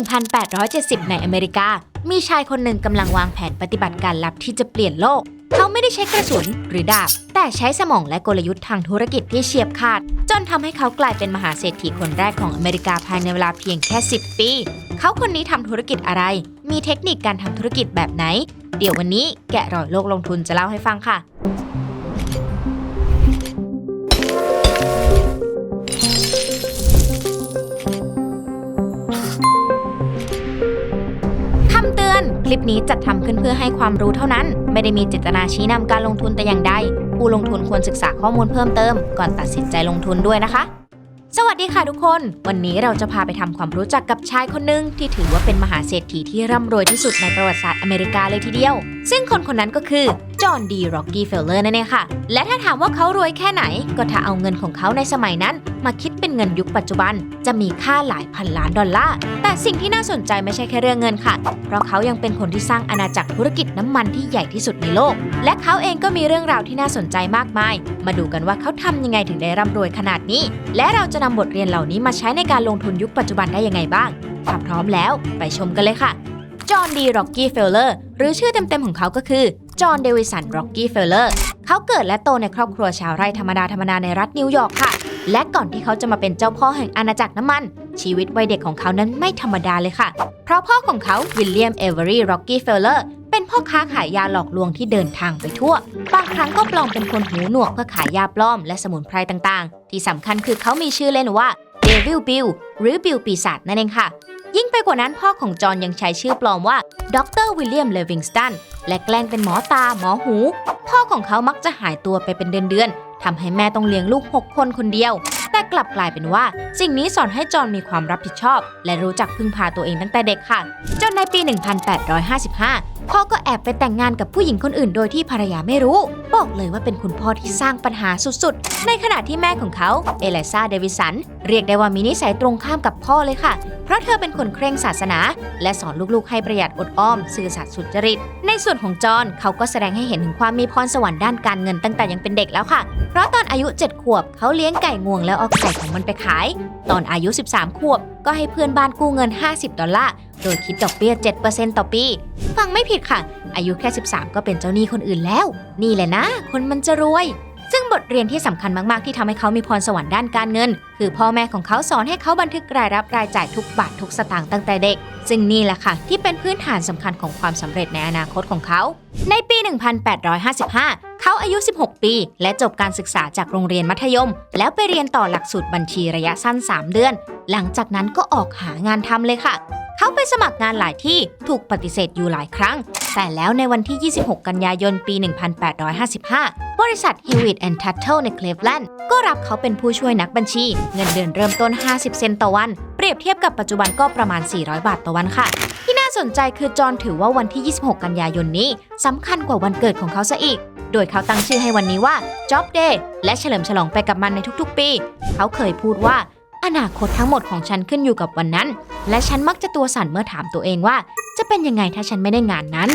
1870 ในอเมริกา มีชายคนหนึ่งกำลังวางแผนปฏิบัติการลับที่จะเปลี่ยนโลก เขาไม่ได้ใช้กระสุนหรือดาบ แต่ใช้สมองและกลยุทธ์ทางธุรกิจที่เฉียบขาด จนทำให้เขากลายเป็นมหาเศรษฐีคนแรกของอเมริกาภายในเวลาเพียงแค่ 10 ปี เขาคนนี้ทำธุรกิจอะไร มีเทคนิคการทำธุรกิจแบบไหน เดี๋ยววันนี้แกะรอยโลกลงทุนจะเล่าให้ฟังค่ะ ลิปนี้จัดทำขึ้นเพื่อให้ความรู้เท่านั้น ไม่ได้มีเจตนาชี้นำการลงทุนแต่อย่างใด ผู้ลงทุนควรศึกษาข้อมูลเพิ่มเติม ก่อนตัดสินใจลงทุนด้วยนะคะ สวัสดีค่ะทุกคน วันนี้เราจะพาไปทำความรู้จักกับชายคนหนึ่งที่ถือว่าเป็นมหาเศรษฐีที่ร่ำรวยที่สุดในประวัติศาสตร์อเมริกาเลยทีเดียวซึ่งคนคนนั้นก็คือ จอห์นดีร็อกกี้เฟลเลอร์นั่นเองค่ะ และถ้าถามว่าเขารวยแค่ไหน ก็ถ้าเอาเงินของเขาในสมัยนั้น มาคิดเป็นเงินยุคปัจจุบัน จะมีค่าหลายพันล้านดอลลาร์ แต่สิ่งที่น่าสนใจไม่ใช่แค่เรื่องเงินค่ะ เพราะเขายังเป็นคนที่สร้างอาณาจักรธุรกิจน้ำมันที่ใหญ่ที่สุดในโลก และเขาเองก็มีเรื่องราวที่น่าสนใจมากมาย มาดูกันว่าเขาทำยังไงถึงได้ร่ำรวยขนาดนี้ และเราจะนำบทเรียนเหล่านี้มาใช้ในการลงทุนยุคปัจจุบันได้ยังไงบ้างถ้าพร้อมแล้วไปชมกันเลยค่ะ จอห์นดีร็อกกี้เฟลเลอร์หรือชื่อเต็มๆของเขาก็คือ จอห์นเดวิสันร็อกกี้เฟลเลอร์เขาเกิดและโตในครอบครัวชาวไร่ธรรมดาธรรมดาในรัฐนิวยอร์กค่ะ และก่อนที่เขาจะมาเป็นเจ้าพ่อแห่งอาณาจักรน้ำมัน ชีวิตวัยเด็กของเขานั้นไม่ธรรมดาเลยค่ะ เพราะพ่อของเขาวิลเลียมเอเวอรี่ร็อกกี้เฟลเลอร์เป็นพ่อค้าขายยาหลอกลวงที่เดินทางไปทั่ว บางครั้งก็ปลอมเป็นคนหูหนวกเพื่อขายยาปลอมและสมุนไพรต่างๆ ที่สำคัญคือเขามีชื่อเล่นว่าเดวิลบิลหรือบิลปีศาจนั่นเองค่ะ ยิ่งไปกว่านั้นพ่อของจอห์นยังใช้ชื่อปลอมว่าดรวิลเลียมเลวิงสตันและแกล้งเป็นหมอตาหมอหู พ่อของเขามักจะหายตัวไปเป็นเดือนๆทำให้แม่ต้องเลี้ยงลูก 6 คนคนเดียว แต่กลับกลายเป็นว่าสิ่งนี้สอนให้จอห์นมีความรับผิดชอบ และรู้จักพึ่งพาตัวเองตั้งแต่เด็กค่ะ จนในปี 1855 พ่อก็แอบไปแต่งงานกับผู้หญิงคนอื่นโดยที่ภรรยาไม่รู้ บอกเลยว่าเป็นคุณพ่อที่สร้างปัญหาสุดๆ ในขณะที่แม่ของเขาเอลิซาเดวิสัน เรียกได้ว่ามีนิสัยตรงข้ามกับพ่อเลยค่ะ เพราะเธอเป็นคนเคร่งศาสนา และสอนลูกๆ ให้ประหยัดอดออม ซื่อสัตย์สุจริต ในส่วนของจอห์นเขาก็แสดงให้เห็นถึงความมีพรสวรรค์ด้านการเงินตั้งแต่ยังเป็นเด็กแล้วค่ะ เพราะตอนอายุ 7 ขวบเขาเลี้ยงไก่งวงแล้วเอาไข่ของมันไปขาย ตอนอายุ 13 ขวบ ก็ให้เพื่อนบ้านกู้เงิน 50 ดอลลาร์ โดยคิดดอกเบี้ย 7%ต่อปี ฟังไม่ผิดค่ะ อายุแค่ 13 ก็เป็นเจ้าหนี้คนอื่นแล้ว นี่แหละนะ คนมันจะรวย ซึ่งบทเรียนที่สำคัญมาก ๆ ที่ทำให้เขามีพรสวรรค์ด้านการเงิน คือพ่อแม่ของเขาสอนให้เขาบันทึกรายรับรายจ่ายทุกบาททุกสตางค์ตั้งแต่เด็ก ซึ่งนี่แหละค่ะ ที่เป็นพื้นฐานสำคัญของความสำเร็จในอนาคตของเขา ในปี 1855 เขาอายุ 16 ปี และจบการศึกษาจากโรงเรียนมัธยม แล้วไปเรียนต่อหลักสูตรบัญชีระยะสั้น 3 เดือน หลังจากนั้นก็ออกหางานทำเลยค่ะ เขาไปสมัครงานหลายที่ถูกปฏิเสธอยู่หลายครั้ง แต่แล้วในวันที่ 26 กันยายนปี 1855 บริษัท Hewitt and Tuttle ในเคลฟแลนด์ก็รับเขาเป็นผู้ช่วยนักบัญชี เงินเดือนเริ่มต้น 50 เซนต์ต่อวัน เปรียบเทียบกับปัจจุบันก็ประมาณ 400 บาทต่อวันค่ะที่น่าสนใจคือจอห์นถือว่าวันที่ 26 กันยายนนี้สำคัญกว่าวันเกิดของเขาซะอีก โดยเขาตั้งชื่อให้วันนี้ว่า Job Day และเฉลิมฉลองไปกับมันในทุกๆปี เขาเคยพูดว่า อนาคตทั้งหมดของฉันขึ้นอยู่กับวันนั้น และฉันมักจะตัวสั่นเมื่อถามตัวเองว่า จะเป็นยังไงถ้าฉันไม่ได้งานนั้น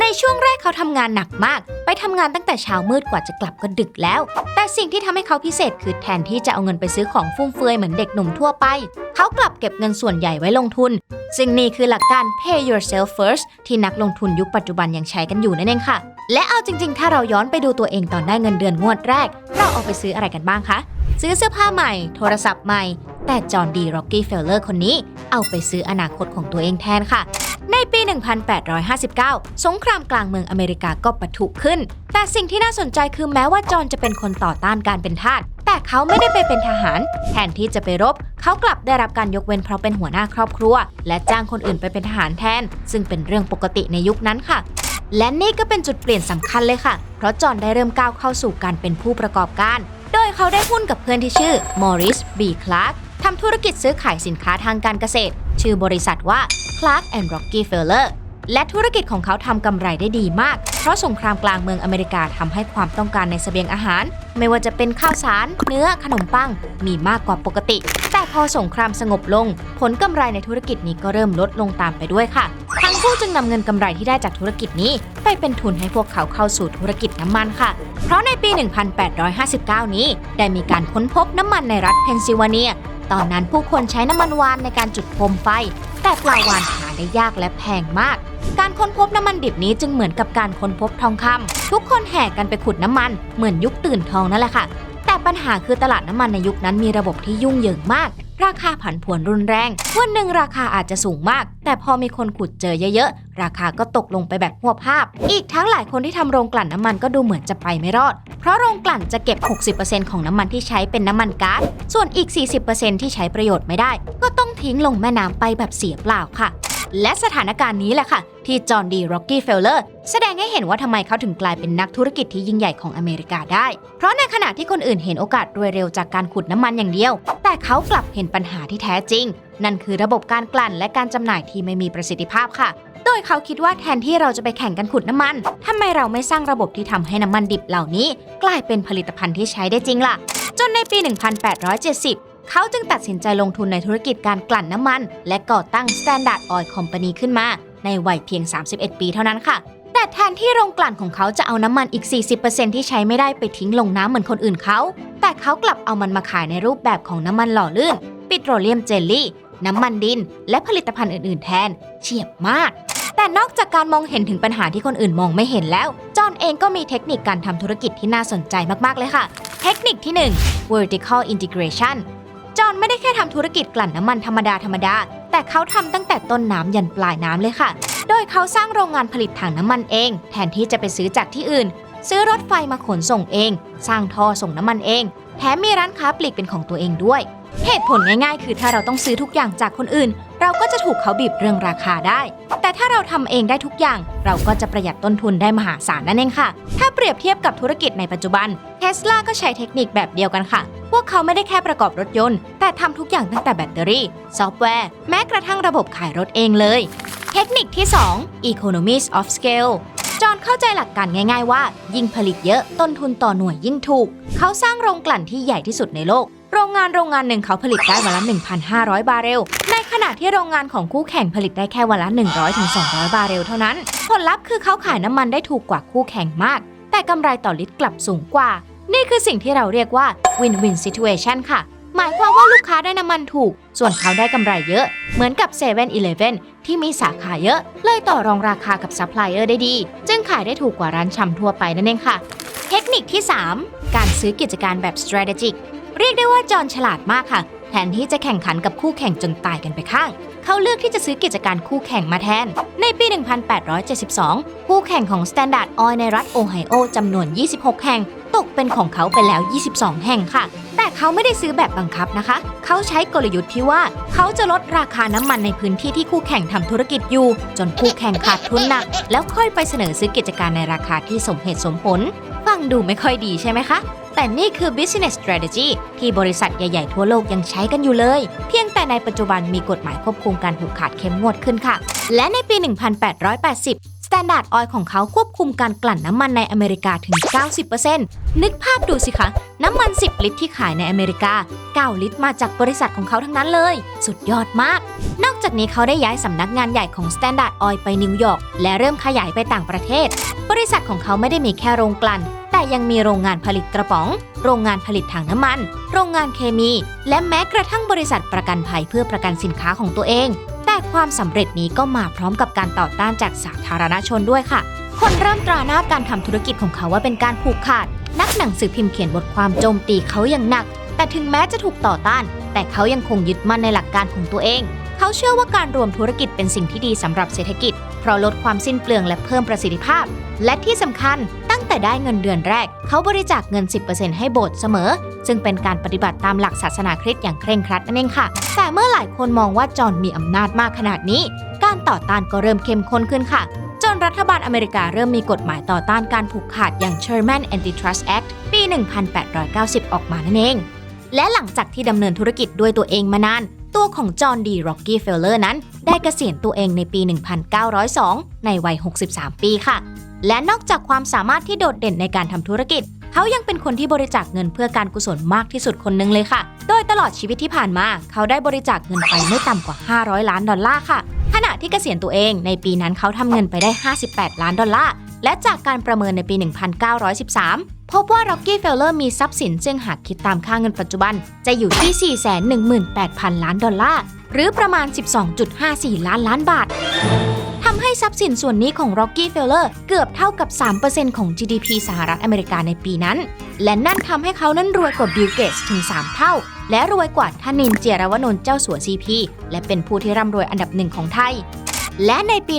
ในช่วงแรกเขาทำงานหนักมาก ไปทำงานตั้งแต่เช้ามืดกว่าจะกลับก็ดึกแล้ว แต่สิ่งที่ทำให้เขาพิเศษคือแทนที่จะเอาเงินไปซื้อของฟุ่มเฟือยเหมือนเด็กหนุ่มทั่วไป เขากลับเก็บเงินส่วนใหญ่ไว้ลงทุน ซึ่งนี่คือหลักการ pay yourself first ที่นักลงทุนยุคปัจจุบันยังใช้กันอยู่นั่นเองค่ะ และเอาจริง ๆ ถ้าเราย้อนไปดูตัวเองตอนได้เงินเดือนงวดแรก เราเอาไปซื้ออะไรกันบ้างคะ ซื้อเสื้อผ้าใหม่ โทรศัพท์ใหม่ แต่จอห์นดีร็อกกี้เฟลเลอร์คนนี้เอาไปซื้ออนาคตของตัวเองแทนค่ะ ในปี 1859 สงครามกลางเมืองอเมริกาก็ปะทุขึ้น แต่สิ่งที่น่าสนใจคือแม้ว่าจอห์นจะเป็นคนต่อต้านการเป็นทาสแต่เขาไม่ได้ไปเป็นทหาร แทนที่จะไปรบ เขากลับได้รับการยกเว้นเพราะเป็นหัวหน้าครอบครัว และจ้างคนอื่นไปเป็นทหารแทน ซึ่งเป็นเรื่องปกติในยุคนั้นค่ะ และนี่ก็เป็นจุดเปลี่ยนสำคัญเลยค่ะ เพราะจอห์นได้เริ่มก้าวเข้าสู่การเป็นผู้ประกอบการ โดยเขาได้หุ้นกับเพื่อนที่ชื่อมอริสบีคลาร์กทำธุรกิจซื้อขายสินค้าทางการเกษตร ชื่อบริษัทว่า Clark and Rockefeller และธุรกิจของเขาทำกำไรได้ดีมาก เพราะสงครามกลางเมืองอเมริกาทำให้ความต้องการในเสบียงอาหาร ไม่ว่าจะเป็นข้าวสาร เนื้อขนมปัง มีมากกว่าปกติ แต่พอสงครามสงบลง ผลกำไรในธุรกิจนี้ก็เริ่มลดลงตามไปด้วยค่ะ ทั้งคู่จึงนำเงินกำไรที่ได้จากธุรกิจนี้ ไปเป็นทุนให้พวกเขาเข้าสู่ธุรกิจน้ำมันค่ะ เพราะในปี 1859 นี้ ได้มีการค้นพบน้ำมันในรัฐเพนซิลเวเนีย ตอนนั้นผู้คนใช้น้ำมันวานในการจุดโคมไฟ แต่ปลาวานหาได้ยากและแพงมาก การค้นพบน้ำมันดิบนี้จึงเหมือนกับการค้นพบทองคำทุกคนแห่กันไปขุดน้ำมันเหมือนยุคตื่นทองนั่นแหละค่ะ แต่ปัญหาคือตลาดน้ำมันในยุคนั้นมีระบบที่ยุ่งเหยิงมาก ราคาผันผวนรุนแรง วันหนึ่งราคาอาจจะสูงมาก แต่พอมีคนขุดเจอเยอะๆ ราคาก็ตกลงไปแบบหัวภาพ อีกทั้งหลายคนที่ทำโรงกลั่นน้ำมันก็ดูเหมือนจะไปไม่รอด เพราะโรงกลั่นจะเก็บ 60%ของน้ำมันที่ใช้เป็นน้ำมันก๊าซ ส่วนอีก 40%ที่ใช้ประโยชน์ไม่ได้ ก็ต้องทิ้งลงแม่น้ำไปแบบเสียเปล่าค่ะ และสถานการณ์นี้แหละค่ะ ที่จอห์นดีร็อกกี้เฟลเลอร์แสดงให้เห็นว่าทำไมเขาถึงกลายเป็นนักธุรกิจที่ยิ่งใหญ่ของอเมริกาได้ เพราะในขณะที่คนอื่นเห็นโอกาสรวยเร็วจากการขุดน้ำมันอย่างเดียว แต่เขากลับเห็นปัญหาที่แท้จริง นั่นคือระบบการกลั่นและการจำหน่ายที่ไม่มีประสิทธิภาพค่ะโดยเขาคิดว่าแทนที่เราจะไปแข่งกันขุดน้ำมัน ทำไมเราไม่สร้างระบบที่ทำให้น้ำมันดิบเหล่านี้ กลายเป็นผลิตภัณฑ์ที่ใช้ได้จริงล่ะ จนในปี 1870 เขาจึงตัดสินใจลงทุนในธุรกิจการกลั่นน้ำมัน และก่อตั้ง Standard Oil Company ขึ้นมา ในวัยเพียง 31 ปีเท่านั้นค่ะ แต่แทนที่โรงกลั่นของเขาจะเอาน้ำมันอีก 40%ที่ใช้ไม่ได้ไปทิ้งลงน้ำเหมือนคนอื่นเขา แต่เขากลับเอามันมาขายในรูปแบบของน้ำมันหล่อลื่น ปิโตรเลียมเจลลี่ น้ำมันดิน และผลิตภัณฑ์อื่น ๆ แทน เฉียบมากแต่นอกจากการมองเห็นถึงปัญหาที่คนอื่นมองไม่เห็นแล้ว จอห์นเองก็มีเทคนิคการทำธุรกิจที่น่าสนใจมาก ๆ เลยค่ะ เทคนิคที่ 1 vertical integration จอห์นไม่ได้แค่ทำธุรกิจกลั่นน้ำมันธรรมดาธรรมดา แต่เขาทำตั้งแต่ต้นน้ำยันปลายน้ำเลยค่ะ โดยเขาสร้างโรงงานผลิตถังน้ำมันเอง แทนที่จะไปซื้อจากที่อื่น ซื้อรถไฟมาขนส่งเอง สร้างท่อส่งน้ำมันเอง แถมมีร้านค้าปลีกเป็นของตัวเองด้วย เหตุผลง่ายๆ คือถ้าเราต้องซื้อทุกอย่างจากคนอื่น เราก็จะถูกเขาบีบเรื่องราคาได้ แต่ถ้าเราทำเองได้ทุกอย่าง เราก็จะประหยัดต้นทุนได้มหาศาลนั่นเองค่ะ ถ้าเปรียบเทียบกับธุรกิจในปัจจุบันเทสลาก็ใช้เทคนิคแบบเดียวกันค่ะ พวกเขาไม่ได้แค่ประกอบรถยนต์ แต่ทำทุกอย่างตั้งแต่แบตเตอรี่ ซอฟต์แวร์ แม้กระทั่งระบบขายรถเองเลย เทคนิคที่ 2 economies of scale จอห์นเข้าใจหลักการง่าย ๆ ว่า ยิ่งผลิตเยอะต้นทุนต่อหน่วยยิ่งถูก เขาสร้างโรงกลั่นที่ใหญ่ที่สุดในโลก โรงงานโรงงานหนึ่งเขาผลิตได้วันละ 1,500 บาร์เรล ในขณะที่โรงงานของคู่แข่งผลิตได้แค่วันละ 100-200 บาร์เรลเท่านั้น ผลลัพธ์คือเขาขายน้ำมันได้ถูกกว่าคู่แข่งมาก แต่กำไรต่อลิตรกลับสูงกว่า นี่คือสิ่งที่เราเรียกว่า win-win situation ค่ะ หมายความว่าลูกค้าได้น้ำมันถูก ส่วนเขาได้กำไรเยอะ เหมือนกับ7 e เ e ่ e อที่มีสาขาเยอะ เลยต่อรองราคากับซัพพลายเออร์ได้ดี จึงขายได้ถูกกว่าร้านชำทั่วไปนั่นเองค่ะ เทคนิคที่ 3 การซื้อกิจการแบบ strategic เรียกได้ว่าจอห์นฉลาดมากค่ะ แทนที่จะแข่งขันกับคู่แข่งจนตายกันไปข้าง เขาเลือกที่จะซื้อกิจการคู่แข่งมาแทน ในปี 1872 คู่แข่งของ Standard Oil ในรัฐโอไฮโอจำนวน 26 แห่ง ตกเป็นของเขาไปแล้ว 22 แห่งค่ะ แต่เขาไม่ได้ซื้อแบบบังคับนะคะ เขาใช้กลยุทธ์ที่ว่าเขาจะลดราคาน้ำมันในพื้นที่ที่คู่แข่งทำธุรกิจอยู่ จนคู่แข่งขาดทุนหนัก แล้วค่อยไปเสนอซื้อกิจการในราคาที่สมเหตุสมผล ฟังดูไม่ค่อยดีใช่ไหมคะแต่นี่คือ business strategy ที่บริษัทใหญ่ ๆ ทั่วโลกยังใช้กันอยู่เลย เพียงแต่ในปัจจุบันมีกฎหมายควบคุมการผูกขาดเข้มงวดขึ้นค่ะ และในปี 1880 Standard Oil ของเขาควบคุมการกลั่นน้ำมันในอเมริกาถึง 90%นึกภาพดูสิคะ น้ำมัน 10 ลิตรที่ขายในอเมริกา 9 ลิตรมาจากบริษัทของเขาทั้งนั้นเลย สุดยอดมาก นอกจากนี้เขาได้ย้ายสำนักงานใหญ่ของ Standard Oil ไปนิวยอร์กและเริ่มขยายไปต่างประเทศ บริษัทของเขาไม่ได้มีแค่โรงกลั่น แต่ยังมีโรงงานผลิตกระป๋อง โรงงานผลิตถังน้ำมัน โรงงานเคมี และแม้กระทั่งบริษัทประกันภัยเพื่อประกันสินค้าของตัวเอง ความสำเร็จนี้ก็มาพร้อมกับการต่อต้านจากสาธารณชนด้วยค่ะ คนเริ่มตราหน้าการทำธุรกิจของเขาว่าเป็นการผูกขาด นักหนังสือพิมพ์เขียนบทความโจมตีเขาอย่างหนัก แต่ถึงแม้จะถูกต่อต้าน แต่เขายังคงยึดมั่นในหลักการของตัวเอง เขาเชื่อว่าการรวมธุรกิจเป็นสิ่งที่ดีสำหรับเศรษฐกิจ เพราะลดความสิ้นเปลืองและเพิ่มประสิทธิภาพ และที่สำคัญตั้งแต่ได้เงินเดือนแรก เขาบริจาคเงิน 10%ให้โบสถ์เสมอ ซึ่งเป็นการปฏิบัติตามหลักศาสนาคริสต์อย่างเคร่งครัดนั่นเองค่ะ แต่เมื่อหลายคนมองว่าจอห์นมีอำนาจมากขนาดนี้ การต่อต้านก็เริ่มเข้มข้นขึ้นค่ะจนรัฐบาลอเมริกาเริ่มมีกฎหมายต่อต้านการผูกขาดอย่าง Sherman Antitrust Act ปี 1890 ออกมานั่นเอง และหลังจากที่ดำเนินธุรกิจด้วยตัวเองมานาน ตัวของจอห์นดีร็อกกี้เฟลเลอร์นั้น ได้เกษียณตัวเองในปี 1902 ในวัย 63 ปีค่ะ และนอกจากความสามารถที่โดดเด่นในการทำธุรกิจ เขายังเป็นคนที่บริจาคเงินเพื่อการกุศลมากที่สุดคนหนึงเลยค่ะ โดยตลอดชีวิตที่ผ่านมา เขาได้บริจาคเงินไปไม่ต่ำกว่า 500 ล้านดอลลาร์ค่ะ ขณะที่เกษียณตัวเองในปีนั้นเขาทำเงินไปได้ 58 ล้านดอลลาร์และจากการประเมินในปี 1913 พบว่า Rocky f e l l e r มีทรัพย์สินซึ่งหากคิดตามค่าเงินปัจจุบัน จะอยู่ที่ 418,000 ล้านดอลลาร์ หรือประมาณ 12.54 ล้านล้านบาททำให้ทรัพย์สินส่วนนี้ของ Rocky f e l l e r เกือบเท่ากับ 3%ของ GDP สหรัฐอเมริกาในปีนั้น และนั่นทำให้เขานั้นรวยกว่าบิลเกตส์ถึง 3 เท่า และรวยกว่าธนินเจียรวนนท์เจ้าสัว CP และเป็นผู้ที่ร่ำรวยอันดับหนึ่งของไทย และในปี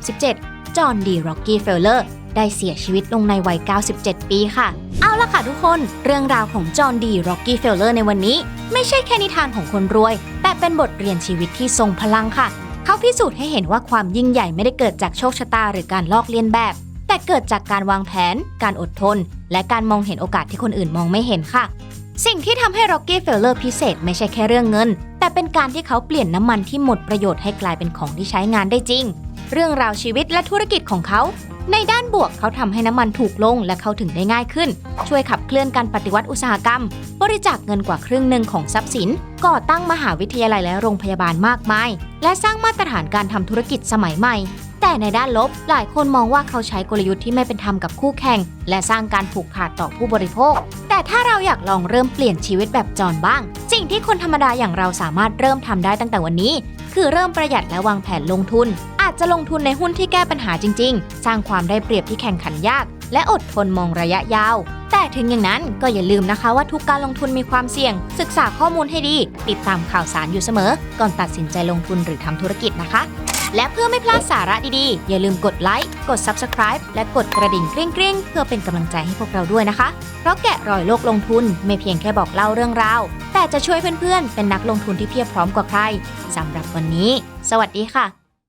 1937 จอห์นดีร็อกกี้เฟลเลอร์ ได้เสียชีวิตลงในวัย 97 ปีค่ะ เอาละค่ะทุกคน เรื่องราวของจอห์นดีร็อกกี้เฟลเลอร์ในวันนี้ ไม่ใช่แค่นิทานของคนรวย แต่เป็นบทเรียนชีวิตที่ทรงพลังค่ะ เขาพิสูจน์ให้เห็นว่าความยิ่งใหญ่ไม่ได้เกิดจากโชคชะตาหรือการลอกเลียนแบบ แต่เกิดจากการวางแผน การอดทน และการมองเห็นโอกาสที่คนอื่นมองไม่เห็นค่ะ สิ่งที่ทำให้ Rocky f e l l e r พิเศษไม่ใช่แค่เรื่องเงิน แต่เป็นการที่เขาเปลี่ยนน้ำมันที่หมดประโยชน์ให้กลายเป็นของที่ใช้งานได้จริงเรื่องราวชีวิตและธุรกิจของเขา ในด้านบวกเขาทำให้น้ำมันถูกลงและเข้าถึงได้ง่ายขึ้น ช่วยขับเคลื่อนการปฏิวัติอุตสาหกรรม บริจาคเงินกว่าครึ่งหนึ่งของทรัพย์สิน ก่อตั้งมหาวิทยาลัยและโรงพยาบาลมากมาย และสร้างมาตรฐานการทำธุรกิจสมัยใหม่ แต่ในด้านลบ หลายคนมองว่าเขาใช้กลยุทธ์ที่ไม่เป็นธรรมกับคู่แข่ง และสร้างการผูกขาดต่อผู้บริโภค แต่ถ้าเราอยากลองเริ่มเปลี่ยนชีวิตแบบจอนบ้าง สิ่งที่คนธรรมดาอย่างเราสามารถเริ่มทำได้ตั้งแต่วันนี้ คือเริ่มประหยัดและวางแผนลงทุน อาจจะลงทุนในหุ้นที่แก้ปัญหาจริง ๆ สร้างความได้เปรียบที่แข่งขันยาก และอดทนมองระยะยาว แต่ถึงอย่างนั้นก็อย่าลืมนะคะว่าทุกการลงทุนมีความเสี่ยง ศึกษาข้อมูลให้ดี ติดตามข่าวสารอยู่เสมอ ก่อนตัดสินใจลงทุนหรือทำธุรกิจนะคะ และเพื่อไม่พลาดสาระดีๆ อย่าลืมกดไลค์ กด Subscribe และกดกระดิ่งกริ๊งๆ เพื่อเป็นกำลังใจให้พวกเราด้วยนะคะ เพราะแกะรอยโลกลงทุนไม่เพียงแค่บอกเล่าเรื่องราว แต่จะช่วยเพื่อนๆ เป็นนักลงทุนที่เพียบพร้อมกว่าใครสำหรับวันนี้ สวัสดีค่ะ